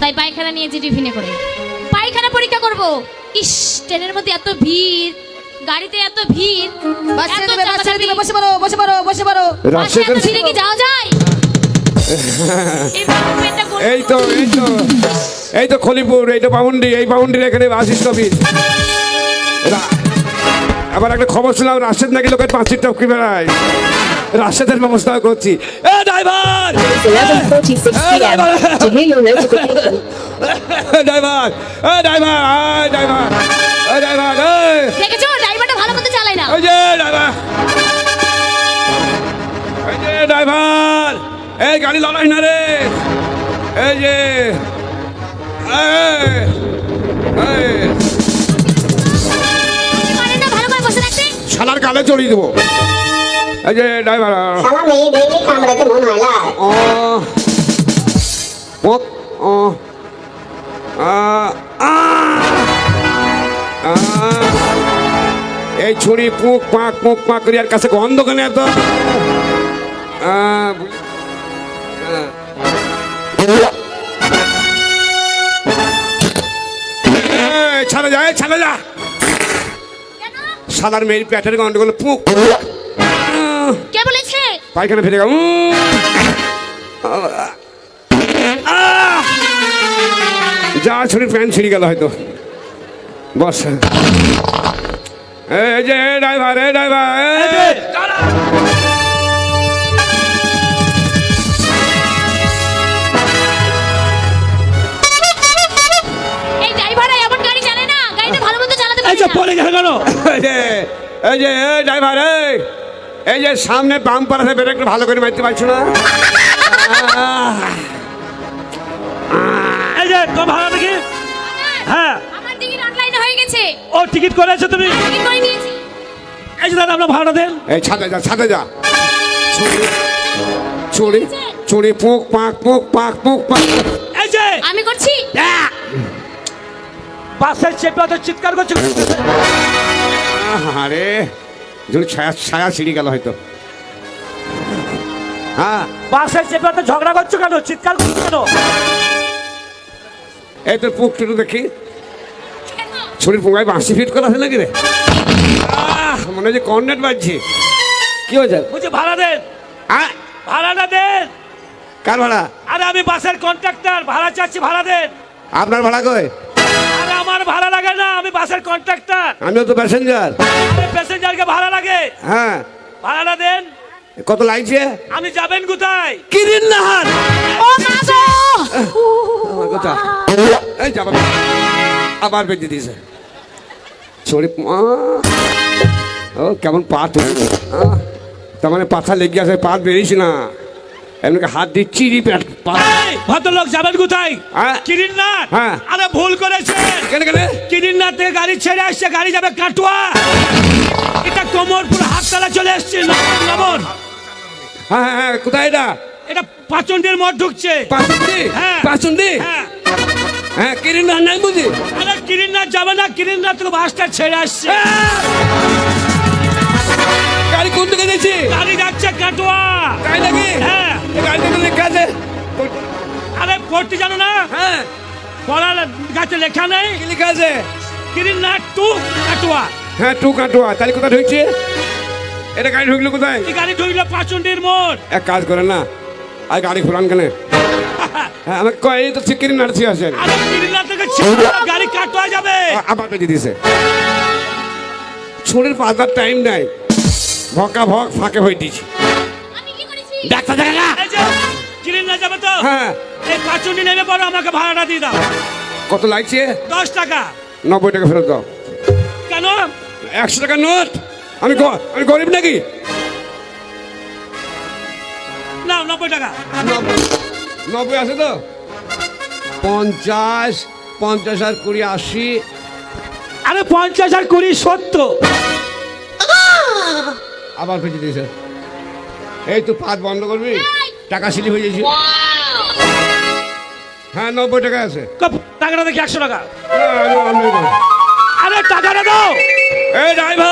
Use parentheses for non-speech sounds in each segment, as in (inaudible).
তাই পায়খানা নিয়েছি টিফিনে করে। পায়খানা পরীক্ষা করব। ইস ট্রেনের মধ্যে এত ভিড় গাড়িতে এত ভিড় বাস পড়ো বসে পড়ো বসে পড়ো। রাশেদের ভিড়ে কি যাওয়া যায়? এই তো এই তো। এই তো খলিপুর এই তো বাউন্ডি এই বাউন্ডির এখানে বাস স্টপিস আবার একটা খবর শুনলাম রাশেদ নাকি লোকের পাঁচ সিট টপকি বেড়ায়। রাশেদের ব্যবস্থা করছি। এ driver! 11:46 p.m. To hear your notification, driver! A driver! এ ড্রাইভার! এ ড্রাইভার! এই দেখেছ? ড্রাইভারটা ভালো মতো চালায় না। ওই যে ড্রাইভার! এই যে ড্রাইভার! এই গাড়ি লড়াই না রে! এই যে! এই, এই, শালার গালে চড়িয়ে দেবো। এই যে ড্রাইভার শালা মেয়ে দেখলে কামড়াতে মন হয় না। ও ও। এই ছুরি পুক পাক পুক পাক করে আর কাছে গন্ধ কেন এত ছাড়া যা এই, ছাড়া যা। সাদার মেয়ের পেটের গন্ডগোল পুক। কে বলেছে? পায়খানা ফেলে গেল। যা ছুরি প্যান্ট ছিঁড়ে গেল হয়তো। বস। এই যে ড্রাইভার এ ড্রাইভার পারে গেল এই যে এই যে এই ড্রাইভার এই। এই যে সামনে বাম্পার আছে ব্রেকটা ভালো করে মারতে পারছ না! এই যে তো ভাড়া দেখি? হ্যাঁ। আমার টিকিট অনলাইনে হয়ে গেছে। ও টিকিট করেছ তুমি? টিকিট করে নিয়েছি। এই যে দাদা আপনার ভাড়া দেন। এই ছাদে যা ছাদে যা। ছুরি ছুরি পুক পাক পুক পাক পুক পাক। এই যে। আমি করছি। আহ! বাসের চেপে অত চিৎকার করছে আরে ছায়া ছায়া ছিঁড়ে গেল হয়তো। হ্যাঁ। বাসের চেপে ঝগড়া করছ কেন? চিৎকার করছ কেন? এই তোর পুক টুকু দেখি। ছুরির পোঙায় বাঁশি ফিট করা আছে নাকি রে? আহ, মনে হচ্ছে কর্নেট বাজছে। কি হয়েছে? বুঝে ভাড়া দেন। আহ, ভাড়াটা দেন। কার ভাড়া? আরে আমি বাসের কন্ট্রাক্টর ভাড়া চাচ্ছি ভাড়া দেন। আপনার ভাড়া কই? আরে আমার ভাড়া বাসের কন্ট্রাক্টর আমিও তো প্যাসেঞ্জার আরে প্যাসেঞ্জারকে ভাড়া লাগে। হ্যাঁ। ভাড়াটা দেন। কত লাগছে আমি যাবেন কোথায়? কিরিন নাহার। ও মা গো। আমার কথা। এই যাবা। আবার বেঁচে দিয়েছে। ছড়ি ও কেমন পা তার মানে পাথা লেগে আছে পা বেরিয়েছি না। হাত দিয়ে চিড়ি পেট ভদ্রলোক যাবেন কোথায়? হ্যাঁ। কিরিননাথ হ্যাঁ। আরে ভুল করেছেন কেন কেন? কিরিননাথ থেকে গাড়ি ছেড়ে আসছে গাড়ি যাবে কাটুয়া। এটা কোমরপুর হাততলা চলে এসছে নমন নমন হ্যাঁ হ্যাঁ হ্যাঁ কোথায় এটা? এটা পাচন্ডের মঠ ঢুকছে। হ্যাঁ। হ্যাঁ। হ্যাঁ কিরিন নাই বুঝি? আরে কিরিননাথ যাবে না কিরিননাথ থেকে বাসটা ছেড়ে আসছে। গাড়ি কোন দিকে দিয়েছি গাড়ি যাচ্ছে কাটুয়া। পড়তে জানো না? হ্যাঁ। পড়ার গাছে লেখা নেই। কি লেখা আছে? কিরিননাথ টু কাটুয়া। হ্যাঁ টু কাটুয়া। তাহলে কোথায় ঢুকছে? এটা গাড়ি ঢুকলো কোথায়? এই গাড়ি ঢুকলো পাচন্ডির মোড়। এক কাজ করেন না আর গাড়ি ঘোরান কেন? (laughs) হ্যাঁ আমাকে কয় এই তো চিকিরি আরে কিরিননাথ গাড়ি কাটুয়া যাবে। আবার বেঁচে দিয়েছে। ছুরির পাতার টাইম নাই। ভকা ভক ফাঁকে হয়ে আমি করেছি? ডাক্তার দেখা না। এই যে কিরিননাথ যাবে তো? হ্যাঁ। এই পাচন্ডি নেমে পড়ো আমাকে ভাড়াটা দিয়ে দাও। কত লাগছে? দশ টাকা। নব্বই টাকা ফেরত দাও। কেন? একশো টাকা নোট। আমি আমি গরিব নাকি? না নব্বই টাকা। নব্বই। নব্বই আছে তো? পঞ্চাশ পঞ্চাশ আর কুড়ি আশি। আরে পঞ্চাশ আর কুড়ি সত্তর। আবার ফেঁচে দিয়েছে। এই তো পাত বন্ধ করবি? টাকা সিলি হয়ে যাচ্ছে। হ্যাঁ নব্বই টাকা আছে। টাকাটা দেখি একশো টাকা। আরে টাকাটা দাও। এই ড্রাইভার।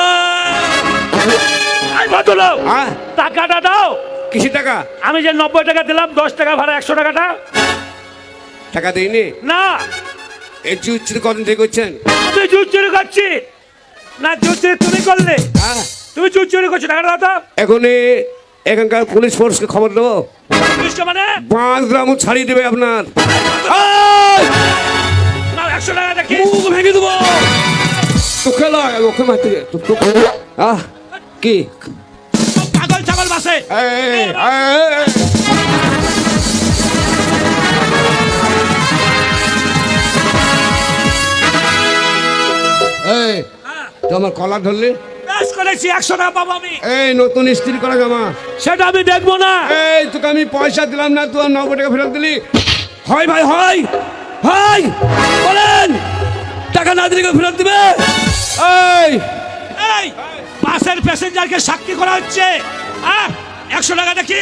হ্যাঁ। টাকাটা দাও। কিসের টাকা? আমি যে নব্বই টাকা দিলাম দশ টাকা ভাড়া একশো টাকাটা। টাকা দিইনি? না। এই চুচ্ছির কদিন থেকে করছেন? আমি চুরি করছি না চুরি তুমি করলে? হ্যাঁ। তুমি চুরি করছ টাকাটা দাও তো। এখন এ এখানকার পুলিশ ফোর্সকে খবর দেবো? মানে? পাঁচ গ্রাম ছাড়িয়ে দেবে আপনার। একশো টাকা ভেঙে দেবো। তোকে লয় ওকে মারতে যায়। তো- তো- আহ কি? পাগল ছাগল বাসে। এই, এই, এই, এই। এই তো আমার কলার ধরলি? করেছি একশো টাকা পাবো আমি। এই নতুন ইস্ত্রি করা জামা। সেটা আমি দেখব না। এই তোকে আমি পয়সা দিলাম না তুই আর নব্বই টাকা ফেরত দিলি? হয় ভাই হয়। হয়। বলেন টাকা না দিলে ফেরত দিবে? এই এই বাসের প্যাসেঞ্জারকে সাক্ষী করা হচ্ছে। হ্যাঁ একশো টাকা দেখি।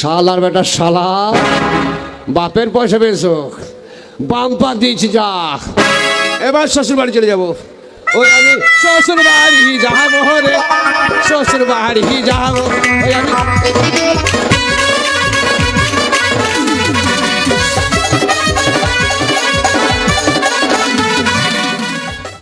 শালার বেটা শালা। বাপের পয়সা পেয়েছ। বাম পা দিয়েছি যা। এবার শ্বশুর বাড়ি চলে যাব। ওই আমি শ্বশুর বাড়ি যাব রে। শ্বশুর বাড়ি যাব। ওই আমি